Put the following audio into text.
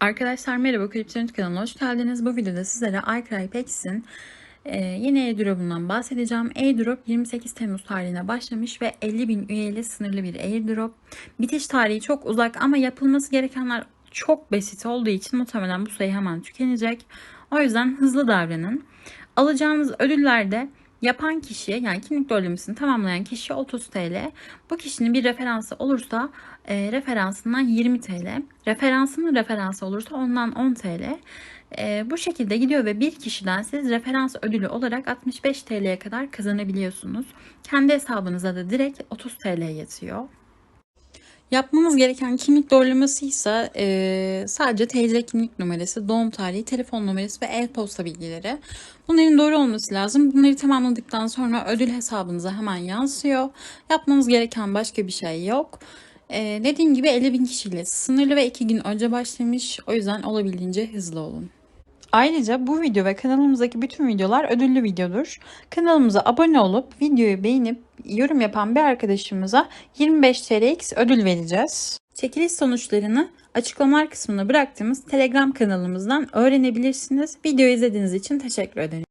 Arkadaşlar merhaba Kriptonet kanalına hoş geldiniz. Bu videoda sizlere iCrypex'in e, yeni airdrop'undan bahsedeceğim. Airdrop 28 Temmuz tarihine başlamış ve 50 bin üyeyle sınırlı bir airdrop. Bitiş tarihi çok uzak ama yapılması gerekenler çok basit olduğu için muhtemelen bu sayı hemen tükenecek. O yüzden hızlı davranın. Alacağınız ödüllerde yapan kişi yani kimlik dörlemesini tamamlayan kişi 30 TL. Bu kişinin bir referansı olursa e, referansından 20 TL. Referansının referansı olursa ondan 10 TL. E, bu şekilde gidiyor ve bir kişiden siz referans ödülü olarak 65 TL'ye kadar kazanabiliyorsunuz. Kendi hesabınıza da direkt 30 TL yatıyor. Yapmanız gereken kimlik doğrulaması ise e, sadece TC kimlik numarası, doğum tarihi, telefon numarası ve e-posta bilgileri. Bunların doğru olması lazım. Bunları tamamladıktan sonra ödül hesabınıza hemen yansıyor. Yapmanız gereken başka bir şey yok. E, dediğim gibi 50 bin kişiyle sınırlı ve 2 gün önce başlamış. O yüzden olabildiğince hızlı olun. Ayrıca bu video ve kanalımızdaki bütün videolar ödüllü videodur. Kanalımıza abone olup videoyu beğenip yorum yapan bir arkadaşımıza 25 TLX ödül vereceğiz. Çekiliş sonuçlarını açıklamalar kısmına bıraktığımız Telegram kanalımızdan öğrenebilirsiniz. Videoyu izlediğiniz için teşekkür ederim.